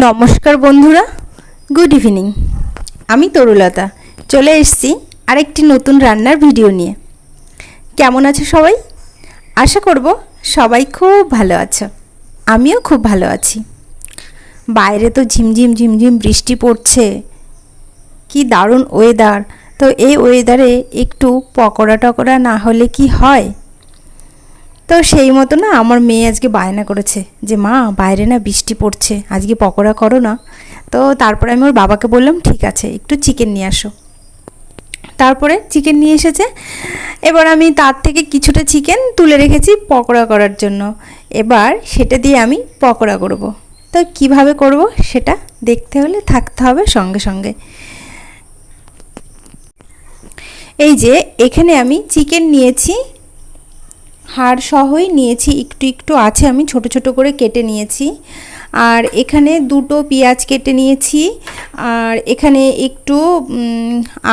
নমস্কার বন্ধুরা good evening আমি তরুলতা, চলে এসেছি আরেকটি নতুন রান্নার ভিডিও নিয়ে। কেমন আছো সবাই? আশা করব সবাই খুব ভালো আছো। আমিও খুব ভালো আছি। বাইরে তো ঝিমঝিম ঝিমঝিম বৃষ্টি পড়ছে। কি দারুণ ওয়েদার তো এই ওয়েদারে একটু পকোড়া টকোড়া না হলে কি হয়? তো সেই মতো না আমার মেয়ে আজকে বায়না করেছে যে, মা, বাইরে না বৃষ্টি পড়ছে, আজকে পকোড়া করো না। তো তারপরে আমি ওর বাবাকে বললাম, ঠিক আছে, একটু চিকেন নিয়ে আসো। তারপরে চিকেন নিয়ে এসেছে। এবার আমি তার থেকে কিছুটা চিকেন তুলে রেখেছি পকোড়া করার জন্য। এবার সেটা দিয়ে আমি পকোড়া করব। তো কীভাবে করব সেটা দেখতে হলে থাকতে হবে সঙ্গে সঙ্গে। এই যে, এখানে আমি চিকেন নিয়েছি। হাড় সহই নিয়েছি, একটু একটু আছে আমি, ছোট ছোট করে কেটে নিয়েছি। আর এখানে দুটো পেঁয়াজ কেটে নিয়েছি, আর এখানে একটু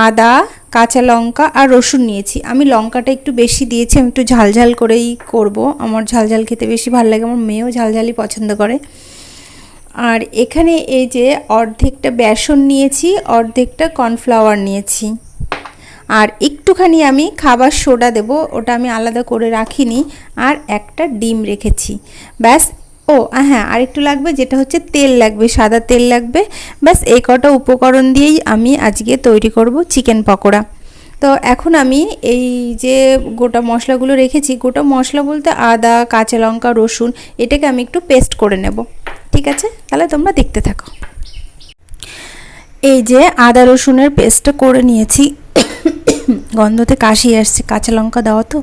আদা, কাঁচা লঙ্কা আর রসুন নিয়েছি। আমি লঙ্কাটা একটু বেশি দিয়েছি, আমি একটু ঝালঝাল করেই করব। আমার ঝালঝাল খেতে বেশি ভালো লাগে, আমার মেয়েও ঝালঝালই পছন্দ করে। আর এখানে এই যে অর্ধেকটা বেসন নিয়েছি, অর্ধেকটা কর্নফ্লাওয়ার নিয়েছি। আর একটুখানি আমি খাবার সোডা দেব, ওটা আমি আলাদা করে রাখিনি, আর একটা ডিম রেখেছি। ব্যাস, ও হ্যাঁ আর একটু লাগবে, যেটা হচ্ছে তেল লাগবে, সাদা তেল লাগবে। ব্যাস, এই কটা উপকরণ দিয়েই আমি আজকে তৈরি করব চিকেন পকোড়া। তো এখন আমি এই যে গোটা মশলাগুলো রেখেছি, গোটা মশলা বলতে আদা, কাঁচা লঙ্কা, রসুন, এটাকে আমি একটু পেস্ট করে নেব। ঠিক আছে? তাহলে তোমরা দেখতে থাকো। এই যে আদা রসুনের পেস্টটা করে নিয়েছি। গন্ধতে কাশি আসছে, কাঁচা লঙ্কা দেওয়া তো।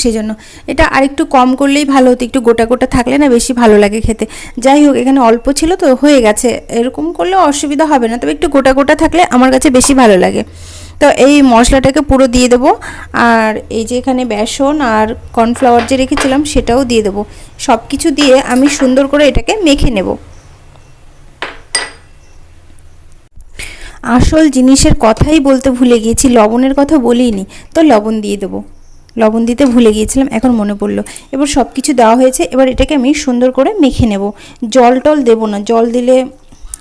সেই জন্য এটা আরেকটু কম করলেই ভালো হতো, একটু গোটা গোটা থাকলে না বেশি ভালো লাগে খেতে। যাই হোক, এখানে অল্প ছিল তো, হয়ে গেছে। এরকম করলে অসুবিধা হবে না, তবে একটু গোটা গোটা থাকলে আমার কাছে বেশি ভালো লাগে। তো এই মশলাটাকে পুরো দিয়ে দেবো, আর এই যে এখানে বেসন আর কর্নফ্লাওয়ার যে রেখেছিলাম সেটাও দিয়ে দেবো। সব কিছু দিয়ে আমি সুন্দর করে এটাকে মেখে নেব। আসল জিনিসের কথাই বলতে ভুলে গিয়েছি, লবণের কথা বলিনি, তো লবণ দিয়ে দেবো। লবণ দিতে ভুলে গিয়েছিলাম, এখন মনে পড়ল। এবার সব কিছু দেওয়া হয়েছে, এবার এটাকে আমি সুন্দর করে মেখে নেব। জল টল দেবো না, জল দিলে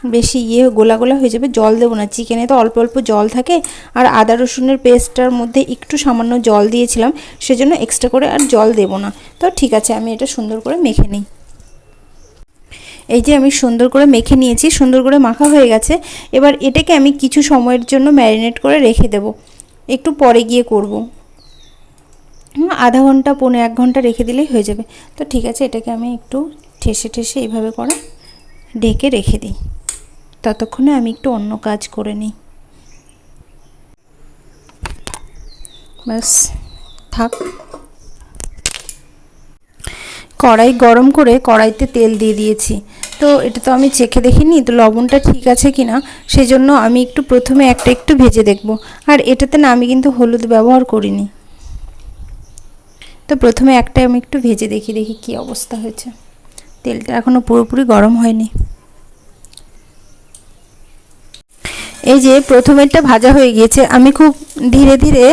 বেশি ইয়ে গোলা গোলা হয়ে যাবে, জল দেবো না। চিকেনে তো অল্প অল্প জল থাকে, আর আদা রসুনের পেস্টটার মধ্যে একটু সামান্য জল দিয়েছিলাম, সেজন্য এক্সট্রা করে আর জল দেবো না। তো ঠিক আছে, আমি এটা সুন্দর করে মেখে নিই। এই যে আমি সুন্দর করে মেখে নিয়েছি, সুন্দর করে মাখা হয়ে গেছে। এবার এটাকে আমি কিছু সময়ের জন্য ম্যারিনেট করে রেখে দেব। একটু পরে গিয়ে করব। আধা ঘণ্টা, পৌনে এক ঘণ্টা রেখে দিলেই হয়ে যাবে। তো ঠিক আছে, এটাকে আমি একটু ঠেসে ঠেসে এইভাবে করে ঢেকে রেখে দিই। ততক্ষণে আমি একটু অন্য কাজ করে নিই। ব্যাস, থাক। কড়াই গরম করে কড়াইতে তেল দিয়ে দিয়েছি। তো এটা তো আমি চেখে দেখিনি, তো লবণটা ঠিক আছে কি না সেই জন্য আমি একটু প্রথমে একটা একটু ভেজে দেখব। আর এটাতে না আমি কিন্তু হলুদ ব্যবহার করিনি। তো প্রথমে একটা আমি একটু ভেজে দেখি দেখি কি অবস্থা হয়েছে। তেলটা এখনও পুরোপুরি গরম হয়নি। এই যে প্রথমেরটা ভাজা হয়ে গিয়েছে, আমি খুব ধীরে ধীরে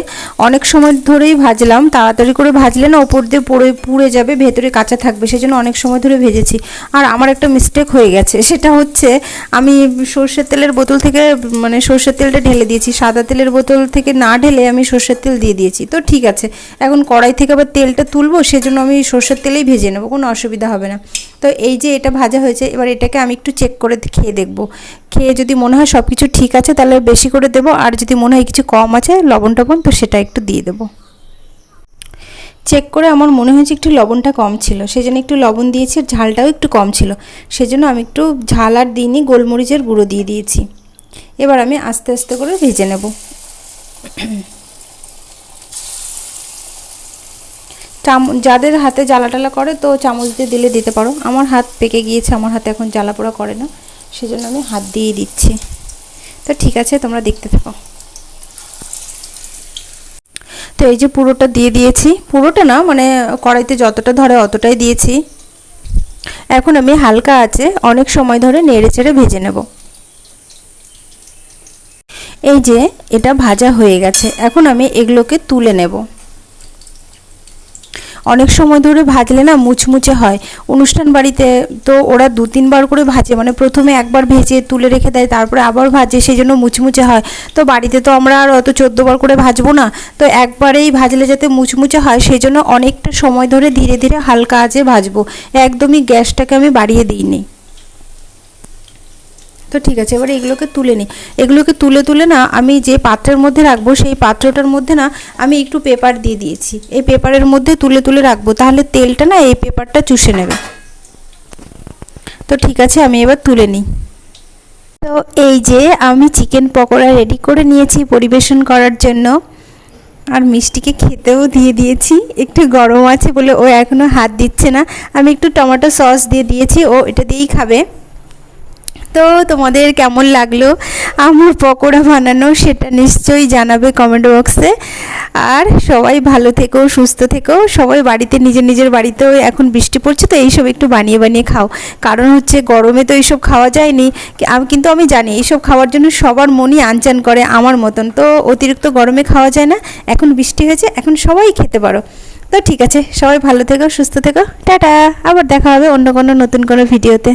অনেক সময় ধরেই ভাজলাম, তাড়াতাড়ি করে ভাজলে না ওপর দিয়ে পুড়ে পুড়ে যাবে, ভেতরে কাঁচা থাকবে সেই জন্য অনেক সময় ধরে ভেজেছি। আর আমার একটা মিস্টেক হয়ে গেছে, সেটা হচ্ছে আমি সর্ষের তেলের বোতল থেকে মানে সর্ষের তেলটা ঢেলে দিয়েছি, সাদা তেলের বোতল থেকে না ঢেলে আমি সর্ষের তেল দিয়ে দিয়েছি। তো ঠিক আছে, এখন কড়াই থেকে আবার তেলটা তুলবো, সেজন্য আমি সর্ষের তেলেই ভেজে নেব, কোনো অসুবিধা হবে না। তো এই যে এটা ভাজা হয়েছে, এবার এটাকে আমি একটু চেক করে খেয়ে দেখব। খেয়ে যদি মনে হয় সব কিছু ঠিক আছে, তাহলে বেশি করে দেবো, আর যদি মনে হয় কিছু কম আছে লবণ টবণ, তো সেটা একটু দিয়ে দেবো। চেক করে আমার মনে হয়েছে একটু লবণটা কম ছিল সেই জন্য একটু লবণ দিয়েছি, আর ঝালটাও একটু কম ছিল। সেজন্য আমি একটু ঝাল আর দিইনি, গোলমরিচের গুঁড়ো দিয়ে দিয়েছি। এবার আমি আস্তে আস্তে করে ভেজে নেব। চাম যাদের হাতে জ্বালা টালা করে, তো চামচ দিয়ে দিলে দিতে পারো। আমার হাত পেকে গিয়েছে, আমার হাতে এখন জ্বালা পোড়া করে না, সেজন্য আমি হাত দিয়েই দিচ্ছি। তো ঠিক আছে, তোমরা দেখতে থাকো। তো এই যে পুরোটা দিয়ে দিয়েছি। পুরোটা না মানে কড়াইতে যতটা ধরে অতটাই দিয়েছি। এখন আমি হালকা আছে অনেক সময় ধরে নেড়ে চেড়ে ভেজে নেব। এই যে এটা ভাজা হয়ে গেছে। এখন আমি এগুলোকে তুলে নেব। অনেক সময় ধরে ভাজলে না মুচমুচে হয়। অনুষ্ঠান বাড়িতে তো ওরা দু তিনবার করে ভাজে মানে প্রথমে একবার ভেজে তুলে রেখে দেয়, তারপরে আবার ভাজে, সেই জন্য মুচমুচে হয়। তো বাড়িতে তো আমরা আর অত চোদ্দোবার করে ভাজবো না, তো একবারেই ভাজলে যাতে মুচমুচে হয়, সেই জন্য অনেকটা সময় ধরে ধীরে ধীরে হালকা আঁচে ভাজবো। একদমই গ্যাসটাকে আমি বাড়িয়ে দিইনি। তো ঠিক আছে, এবার এগুলোকে তুলে নিই এগুলোকে তুলে তুলে না আমি যে পাত্রের মধ্যে রাখব, সেই পাত্রটার মধ্যে না আমি একটু পেপার দিয়ে দিয়েছি। এই পেপারের মধ্যে তুলে তুলে রাখব, তাহলে তেলটা না এই পেপারটা চুষে নেবে। তো ঠিক আছে, আমি এবার তুলে নিই। তো এই যে আমি চিকেন পকোড়া রেডি করে নিয়েছি পরিবেশন করার জন্য। আর মিষ্টিকে খেতেও দিয়ে দিয়েছি। একটু গরম আছে বলে ও এখনও হাত দিচ্ছে না। আমি একটু টমেটো সস দিয়ে দিয়েছি, ও এটা দিয়েই খাবে। তো তোমাদের কেমন লাগল? আমার পকোড়া বানানো সেটা নিশ্চয়ই জানাবে কমেন্ট বক্সে আর সবাই ভালো থেকো, সুস্থ থেকো। সবাই বাড়িতে, নিজের নিজের বাড়িতেও এখন বৃষ্টি পড়ছে তো এইসব একটু বানিয়ে বানিয়ে খাও। কারণ হচ্ছে গরমে তো এইসব খাওয়া যায়নি। কিন্তু আমি জানি এইসব খাওয়ার জন্য সবার মনই আনচান করে আমার মতন। তো অতিরিক্ত গরমে খাওয়া যায় না। এখন বৃষ্টি হয়েছে, এখন সবাই খেতে পারো। তো ঠিক আছে, সবাই ভালো থেকো, সুস্থ থেকো। টাটা, আবার দেখা হবে অন্য কোনো নতুন কোনো ভিডিওতে।